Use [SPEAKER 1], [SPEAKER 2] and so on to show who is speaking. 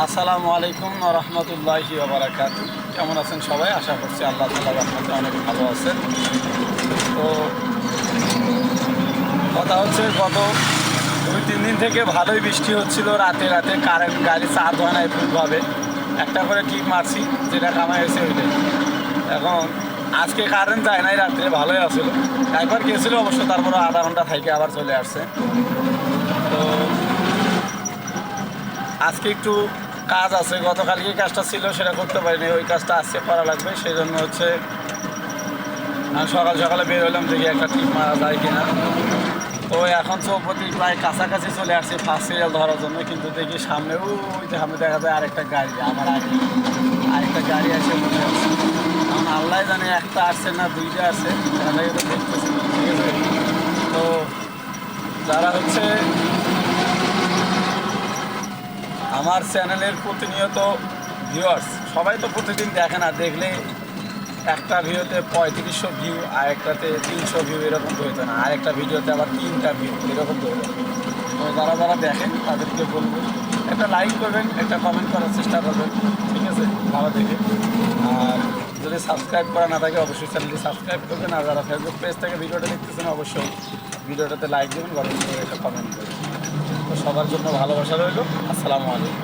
[SPEAKER 1] আসসালামু আলাইকুম রহমতুল্লাহি বারাকাত কেমন আছেন সবাই? আশা করছি আল্লাহ তালা রহমতে অনেক ভালো আছেন। তো কথা হচ্ছে, গত দুই তিন দিন থেকে ভালোই বৃষ্টি হচ্ছিল। রাতে রাতে কারেন্ট গাড়ি চার্জ হয় না এরকমভাবে একটা করে টিপ মারছি, যেটা কামাই হয়েছে ওইটাই। এখন আজকে কারেন্ট যায় নাই, রাত্রে ভালোই আসছিল একবার গেছিল, অবশ্য তারপরে আধা ঘণ্টা থেকে আবার চলে আসছে। তো আজকে একটু কাজ আছে গতকাল গতকালকে কাজটা ছিল, সেটা করতে পারিনি, ওই কাজটা আজকে করা লাগবে সেই জন্য হচ্ছে সকাল সকালে বের হলাম, দেখি একটা টিপ মারা যায় কিনা। তো এখন চৌপতি প্রায় কাছাকাছি চলে আসছে ফার্স্ট সিরিয়াল ধরার জন্য, কিন্তু দেখি সামনে, ওই যে সামনে দেখা যায় আরেকটা গাড়ি, আমার আগে। আরেকটা গাড়ি আছে মনে হচ্ছে এখন আল্লাহ জানে একটা আসছে না দুইটা আসছে দেখা দেখতেছি, ঠিক তো যারা হচ্ছে আমার চ্যানেলের প্রতিনিয়ত ভিউয়ার্স সবাই তো প্রতিদিন দেখে না দেখলে একটা ভিডিওতে পঁয়ত্রিশশো ভিউ আর একটাতে তিনশো ভিউ এরকম তো হতো না। আর একটা ভিডিওতে আবার তিনটা ভিউ এরকম তো হতো তো যারা যারা দেখেন, তাদেরকে বলব, একটা লাইক করবেন, একটা কমেন্ট করার চেষ্টা করবেন, ঠিক আছে? ভালো দেখে। আর যদি সাবস্ক্রাইব করা না থাকে, অবশ্যই চ্যানেলটি সাবস্ক্রাইব করবেন। আর যারা ফেসবুক পেজ থেকে ভিডিওটা দেখতেছেন, অবশ্যই ভিডিওটাতে লাইক দেবেন, গরম করে একটা কমেন্ট করবেন সবার জন্য ভালোবাসা রইল। আসসালামু আলাইকুম।